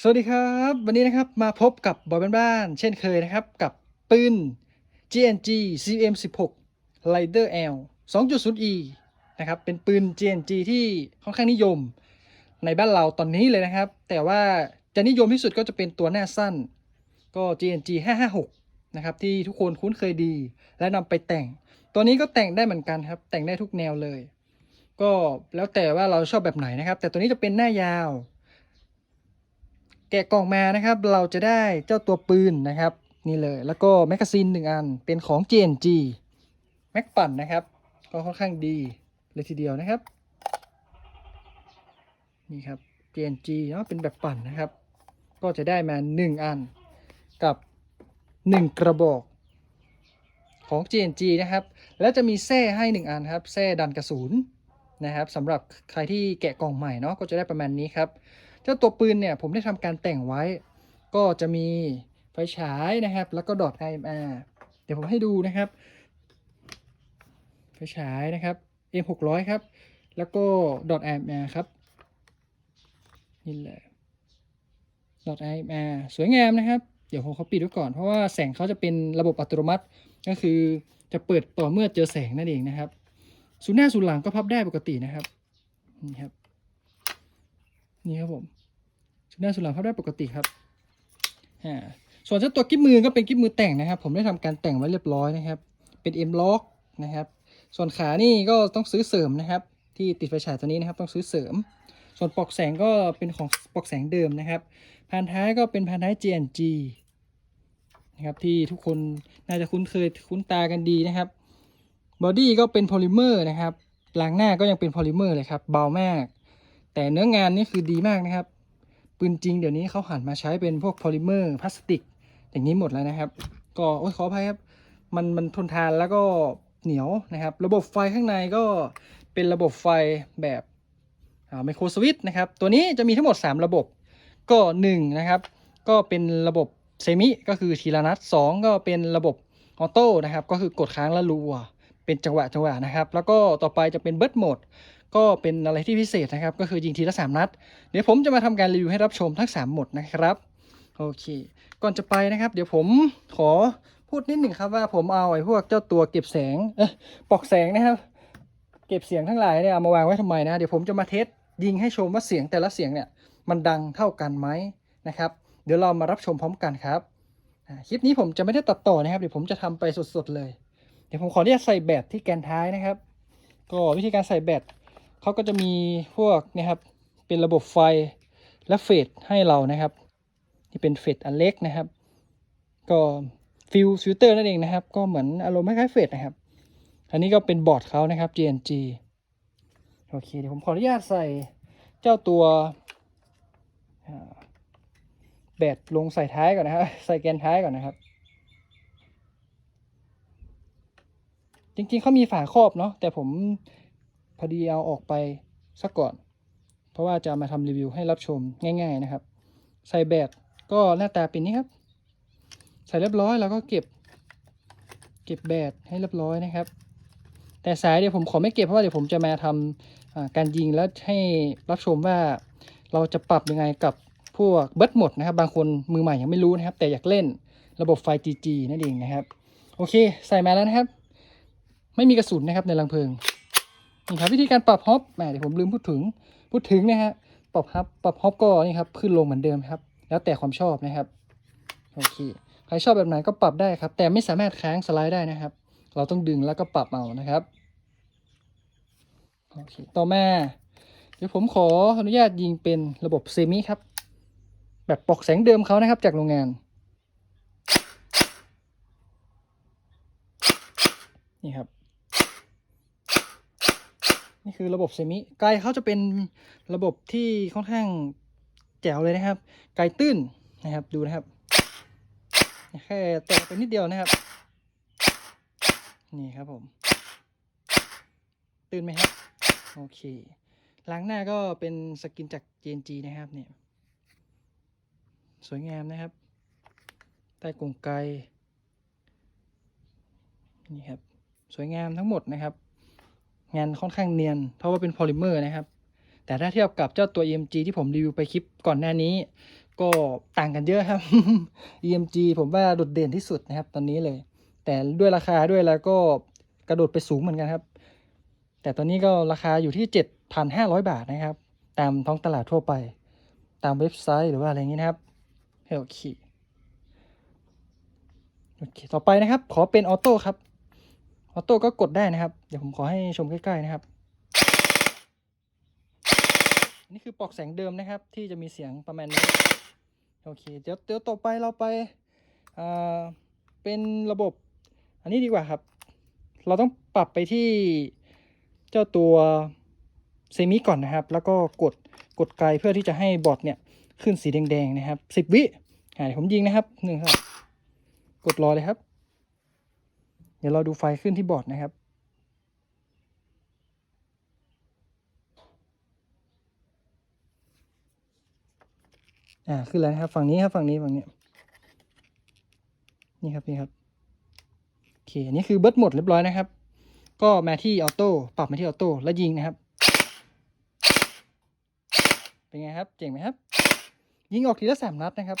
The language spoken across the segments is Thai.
สวัสดีครับ วันนี้นะครับมาพบกับบอยบ้านๆเช่นเคยนะครับกับปืน GNG CM16 Rider L 2.0E นะครับเป็นปืน GNG ที่ค่อนข้างนิยมในบ้านเราตอนนี้เลยนะครับ แต่ว่าจะนิยมที่สุดก็จะเป็นตัวหน้าสั้นก็ GNG 556นะครับที่ทุกคนคุ้นเคยดี และนำไปแต่ง ตัวนี้ก็แต่งได้เหมือนกันครับ แต่งได้ทุกแนวเลย ก็แล้วแต่ว่าเราชอบแบบไหนนะครับ แต่ตัวนี้จะเป็นหน้ายาว แกะกล่องมานะครับ เราจะได้เจ้าตัวปืนนะครับ นี่เลย แล้วก็แมกกาซีนหนึ่งอันเป็นของ GNG แม็กปั่นนะครับ ก็ค่อนข้างดีเลยทีเดียวนะครับ นี่ครับ GNG เนาะเป็นแบบปั่นนะครับ ก็จะได้มา 1 อันกับ 1 กระบอกของ GNG นะครับ แล้วจะมีแส้ให้ 1 อันครับแส้ดันกระสุนนะครับสำหรับใครที่แกะกล่องใหม่เนาะก็จะได้ประมาณนี้ครับ เจ้าตัวปืนเนี่ยผมได้ทำการแต่งไว้ ก็จะมีไฟฉายนะครับ แล้วก็ดอท IMR เดี๋ยวผมให้ดูนะครับ ไฟฉายนะครับ M600 ครับ แล้วก็ดอท IMR ครับ นี่แหละดอท IMR สวยงามนะครับ เดี๋ยวผมเขาปิดไว้ก่อน เพราะว่าแสงเขาจะเป็นระบบอัตโนมัติ ก็คือจะเปิดต่อเมื่อเจอแสงนั่นเองนะครับศูนย์หน้าศูนย์หลังก็พับได้ปกตินะครับ นี่ครับ นี่ครับผม ชุดหน้าสุดหลังพับได้ปกติครับส่วนเจ้าตัวกิ๊บมือก็เป็นกิ๊บมือแต่งนะครับ ผมได้ทำการแต่งไว้เรียบร้อยนะครับ เป็น M lock นะครับ ส่วนขานี่ก็ต้องซื้อเสริมนะครับ ที่ติดไฟฉายตัวนี้นะครับต้องซื้อเสริม ส่วนปลอกแสงก็เป็นของปลอกแสงเดิมนะครับพานท้ายก็เป็นพานท้าย GNG นะครับที่ทุกคนน่าจะคุ้นเคยคุ้นตากันดีนะครับบอดี้ก็เป็นโพลิเมอร์นะครับหลังหน้าก็ยังเป็นโพลิเมอร์เลยครับเบามาก แต่เนื้องานนี่คือดีมากนะครับ ปืนจริงเดี๋ยวนี้เขาหันมาใช้เป็นพวกโพลิเมอร์พลาสติก อย่างนี้หมดแล้วนะครับ ก็โอ้ขออภัยครับ มันมันทนทานแล้วก็เหนียวนะครับ ระบบไฟข้างในก็เป็นระบบไฟแบบไมโครสวิตนะครับ ตัวนี้จะมีทั้งหมด 3 ระบบก็1นะครับ ก็เป็นระบบเซมิก็คือทีละนัด2ก็เป็นระบบออโต้นะครับ ก็คือกดค้างแล้วรัวเป็นจังหวะจังหวะนะครับ แล้วก็ต่อไปจะเป็นเบิร์ดโหมด ก็เป็นอะไรที่พิเศษนะครับ ก็คือยิงทีละ 3 นัด เดี๋ยวผมจะมาทำการรีวิวให้รับชมทั้ง 3 หมดนะครับโอเค ก่อนจะไปนะครับ เดี๋ยวผมขอพูดนิดหนึ่งครับว่าผมเอาไอ้พวกเจ้าตัวเก็บแสงเอะปอกแสงนะครับ เก็บเสียงทั้งหลายเนี่ยเอามาวางไว้ทำไมนะเดี๋ยวผมจะมาเทสยิงให้ชมว่าเสียงแต่ละเสียงเนี่ยมันดังเท่ากันไหมนะครับ เดี๋ยวเรามารับชมพร้อมกันครับคลิปนี้ผมจะไม่ได้ตัดต่อนะครับ เดี๋ยวผมจะทำไปสดๆเลย เดี๋ยวผมขออนุญาตใส่แบตที่แกนท้ายนะครับ ก็วิธีการใส่แบต เขาก็จะมีพวกนะครับเป็นระบบไฟและเฟสให้เรานะครับที่เป็นเฟสอันเล็กนะครับ ก็ฟิลฟิลเตอร์นั่นเองนะครับ ก็เหมือนอารมณ์คล้ายๆเฟสนะครับ อันนี้ก็เป็นบอร์ดเขานะครับ GNG โอเคเดี๋ยวผมขออนุญาตใส่เจ้าตัวแบตลงใส่ท้ายก่อนนะครับ ใส่แกนท้ายก่อนนะครับ จริงๆเขามีฝาครอบเนาะแต่ผม พอดีเอาออกไปสักก่อน เพราะว่าจะมาทำรีวิวให้รับชมง่าย ๆนะครับ ใส่แบตก็หน้าตาเป็นนี้ครับ ใส่เรียบร้อยแล้วก็เก็บ เก็บแบตให้เรียบร้อยนะครับ แต่สายเดี๋ยวผมขอไม่เก็บเพราะว่าเดี๋ยวผมจะมาทำอ่าการยิงแล้วให้รับชมว่าเราจะปรับยังไงกับพวกเบิร์ดหมดนะครับ บางคนมือใหม่ยังไม่รู้นะครับ แต่อยากเล่นระบบไฟ GG นั่นเองนะครับ โอเค ใส่มาแล้วนะครับ ไม่มีกระสุนนะครับในรังเพลิง นี่ครับวิธีการปรับฮอปแหมเดี๋ยวผมลืมพูดถึง พูดถึงนะฮะปรับฮับปรับฮอปก็นี่ครับขึ้นลงเหมือนเดิมครับ แล้วแต่ความชอบนะครับโอเคใครชอบแบบไหนก็ปรับได้ครับ แต่ไม่สามารถค้างสไลด์ได้นะครับ เราต้องดึงแล้วก็ปรับเอานะครับโอเคต่อมาเดี๋ยวผมขออนุญาตยิงเป็นระบบเซมิครับ แบบปลอกแสงเดิมเขานะครับจากโรงงานนี่ครับ นี่คือระบบเซมิไกลเขาจะเป็นระบบที่ค่อนข้างแจ๋วเลยนะครับ ไกลตื้นนะครับดูนะครับ แค่แตะไปนิดเดียวนะครับ นี่ครับผม ตื้นไหมครับ โอเคล้างหน้าก็เป็นสกินจาก JNG นะครับเนี่ยสวยงามนะครับ ใต้กรงไกนี่ครับ สวยงามทั้งหมดนะครับ งานค่อนข้างเนียน เพราะว่าเป็นโพลิเมอร์นะครับ แต่ถ้าเทียบกับเจ้าตัว EMG ที่ผมรีวิวไปคลิปก่อนหน้านี้ ก็ต่างกันเยอะครับ EMG ผมว่าโดดเด่นที่สุดนะครับ ตอนนี้เลย แต่ด้วยราคาด้วยแล้วก็กระโดดไปสูงเหมือนกันครับ แต่ตอนนี้ก็ราคาอยู่ที่ 7,500 บาทนะครับ ตามท้องตลาดทั่วไป ตามเว็บไซต์หรือว่าอะไรอย่างนี้นะครับโอเคโอเค ต่อไปนะครับ ขอเป็นออโต้ครับ ออโต้ก็กดได้นะครับ เดี๋ยวผมขอให้ชมใกล้ๆนะครับนนี้คือปลอกแสงเดิมนะครับ ที่จะมีเสียงประมาณนี้ โอเค เดี๋ยวเดี๋ยวต่อไปเราไปอ่าเป็นระบบ อันนี้ดีกว่าครับ เราต้องปรับไปที่เจ้าตัวเซมิก่อนนะครับ แล้วก็กดกดไกลเพื่อที่จะให้บอร์ดเนี่ยขึ้นสีแดงๆนะครับสิบวิอ่าเดี๋ยวผมยิงนะครับหนึ่งครับ กดรอเลยครับ ดี๋ยวเราดูไฟขึ้นที่บอร์ดนะครับ อ่าขึ้นแล้วนะครับ ฝั่งนี้ครับ ฝั่งนี้ฝั่งนี้นี่ครับนี่ครับโอเคอันนี้คือเบิร์ดหมดเรียบร้อยนะครับ ก็มาที่ออโต้ปรับมาที่ออโต้แล้วยิงนะครับ เป็นไงครับ เจ๋งไหมครับ ยิงออกทีละสามนัดนะครับ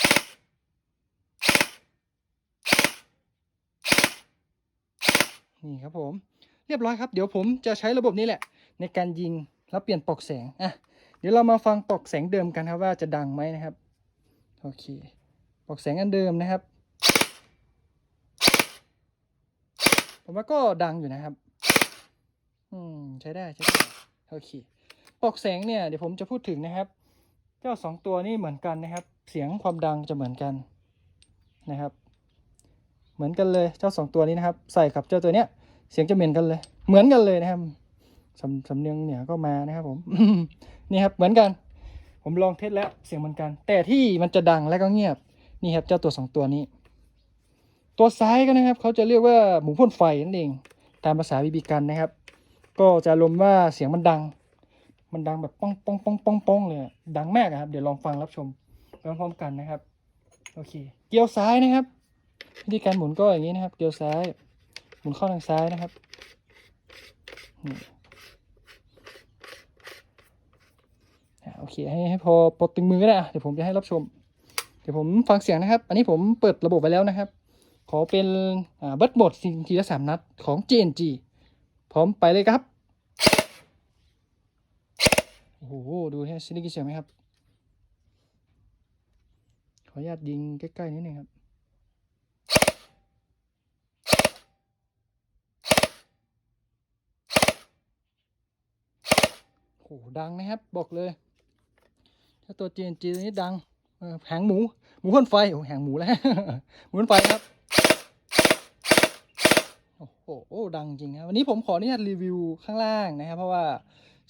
นี่ครับผม เรียบร้อยครับ เดี๋ยวผมจะใช้ระบบนี้แหละ ในการยิงแล้วเปลี่ยนปลอกแสงอะเดี๋ยวเรามาฟังปลอกแสงเดิมกันครับว่าจะดังไหมนะครับ โอเคปลอกแสงอันเดิมนะครับ ผมว่าก็ดังอยู่นะครับ อืมใช้ได้ใช้ได้โอเคปลอกแสงเนี่ยเดี๋ยวผมจะพูดถึงนะครับ เจ้าสองตัวนี้เหมือนกันนะครับ เสียงความดังจะเหมือนกันนะครับ เหมือนกันเลยเจ้าสองตัวนี้นะครับ ใส่กับเจ้าตัวเนี้ย เสียงจะเหมือนกันเลย เหมือนกันเลยนะครับสำสำเนียงเหนือก็มานะครับ ผมนี่ครับเหมือนกัน ผมลองเทสแล้วเสียงเหมือนกัน แต่ที่มันจะดังและก็เงียบนี่ครับเจ้าตัวสองตัวนี้ ตัวซ้ายก็นะครับเขาจะเรียกว่าหมูพ่นไฟนั่นเอง ตามภาษาบีบีกันนะครับ ก็จะลมว่าเสียงมันดัง มันดังแบบป้องป้องป้องป้องป้องเลยดังมากครับ เดี๋ยวลองฟังรับชมพร้อมๆกันนะครับ โอเค เกียวซ้ายนะครับ วิธีการหมุนก็อย่างนี้นะครับ เกียวซ้าย หมุนเข้าทางซ้ายนะครับโอเคให้ให้พอปลดตึงมือก็ได้อะเดี๋ยวผมจะให้รับชม เดี๋ยวผมฟังเสียงนะครับ อันนี้ผมเปิดระบบไว้แล้วนะครับ ขอเป็นอ่าเบิร์ดโหมดทีละสามนัดของ JNG พร้อมไปเลยครับ โอ้โห ดูให้ซิลิกิเสียงไหมครับ ขออนุญาตยิงใกล้ ๆ นิดนึงครับ อ้โหดังนะครับ บอกเลย ถ้าตัว GNG ตัวนี้ดังเออหงหมู หมูพ่นไฟโอ้แหงหมูแล้ว หมูพ่นไฟครับ โอ้โหดังจริงนะวันนี้ผมขออนุญาตรีวิวข้างล่างนะครับ เพราะว่า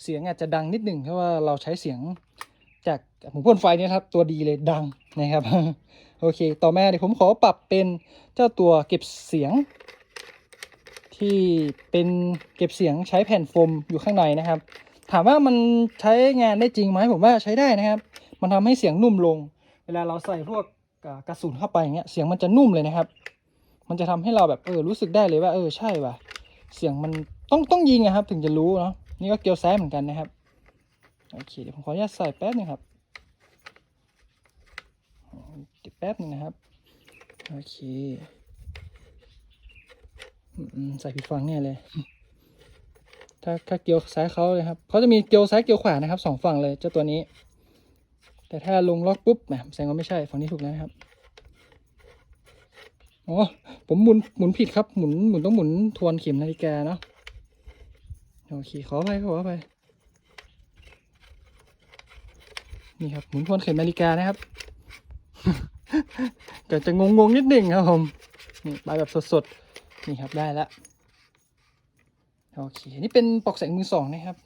เสียงอาจจะดังนิดหนึ่งเพราะว่าเราใช้เสียงจากหมูพ่นไฟเนี่ยครับตัวดีเลยดังนะครับ โอเค ต่อมาเดี๋ยวผมขอปรับเป็นเจ้าตัวเก็บเสียง ที่เป็นเก็บเสียงใช้แผ่นโฟมอยู่ข้างในนะครับ ถามว่ามันใช้งานได้จริงไหมผมว่าใช้ได้นะครับ มันทำให้เสียงนุ่มลง เวลาเราใส่พวกกระสุนเข้าไปอย่างเงี้ยเสียงมันจะนุ่มเลยนะครับ มันจะทำให้เราแบบเออรู้สึกได้เลยว่าเออใช่ว่ะ เสียงมันต้องต้องยิงอะครับ ถึงจะรู้เนาะนี่ก็เกลียวแซ้ายเหมือนกันนะครับโอเคเดี๋ยวผมขออนุญาตใส่แป๊บนึงครับเดี๋ยวแป๊บนึงนะครับโอเคใส่ผิดฝั่งเนี่ยเลย ถ้าถ้าเกลียวซ้ายเขาเลยครับเขาจะมีเกลียวซ้ายเกลียวขวานะครับสองฝั่งเลยเจ้าตัวนี้ แต่ถ้าลงล็อกปุ๊บแหมแสดงว่าไม่ใช่ฝั่งนี้ถูกแล้วนะครับอ๋อผมหมุนหมุนผิดครับหมุนหมุนต้องหมุนทวนเข็มนาฬิกาเนาะโอเคขอไปขอไปนี่ครับหมุนทวนเข็มนาฬิกานะครับก็จะงงงนิดหนึ่งครับผมนี่ไปแบบสดๆนี่ครับได้แล้ว โอเค นี่เป็นปลอกแสงมือสองนะครับ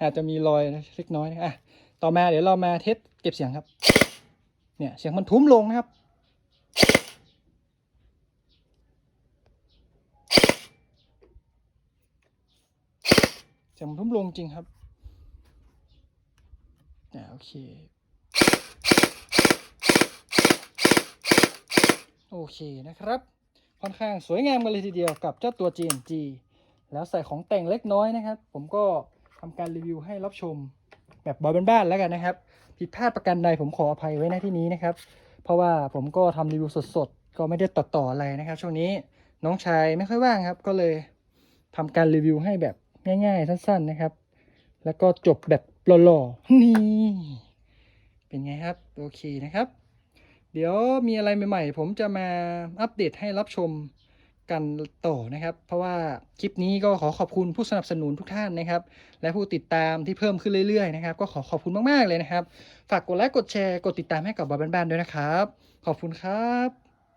อาจจะมีรอยเล็กน้อยนะอะต่อมาเดี๋ยวเรามาเทสเก็บเสียงครับ เนี่ยเสียงมันทุ้มลงนะครับ เสียงมันทุ้มลงจริงครับอ่าโอเค โอเคนะครับ ค่อนข้างสวยงามกันเลยทีเดียวกับเจ้าตัว GNG แล้วใส่ของแต่งเล็กน้อยนะครับ ผมก็ทำการรีวิวให้รับชมแบบบอยบ้านๆแล้วกันนะครับ ผิดพลาดประการใดผมขออภัยไว้ในที่นี้นะครับ เพราะว่าผมก็ทำรีวิวสดๆ ก็ไม่ได้ตัดต่ออะไรนะครับ ช่วงนี้น้องชายไม่ค่อยว่างครับ ก็เลยทำการรีวิวให้แบบง่ายๆ สั้นๆนะครับ แล้วก็จบแบบหล่อๆนี่เป็นไงครับโอเคนะครับ เดี๋ยวมีอะไรใหม่ๆ ผมจะมาอัปเดตให้รับชม กันต่อนะครับ เพราะว่าคลิปนี้ก็ขอขอบคุณผู้สนับสนุนทุกท่านนะครับ และผู้ติดตามที่เพิ่มขึ้นเรื่อยๆนะครับ ก็ขอขอบคุณมากๆเลยนะครับ ฝากกดไลค์กดแชร์กดติดตามให้กับบอยบ้านๆด้วยนะครับ ขอบคุณครับ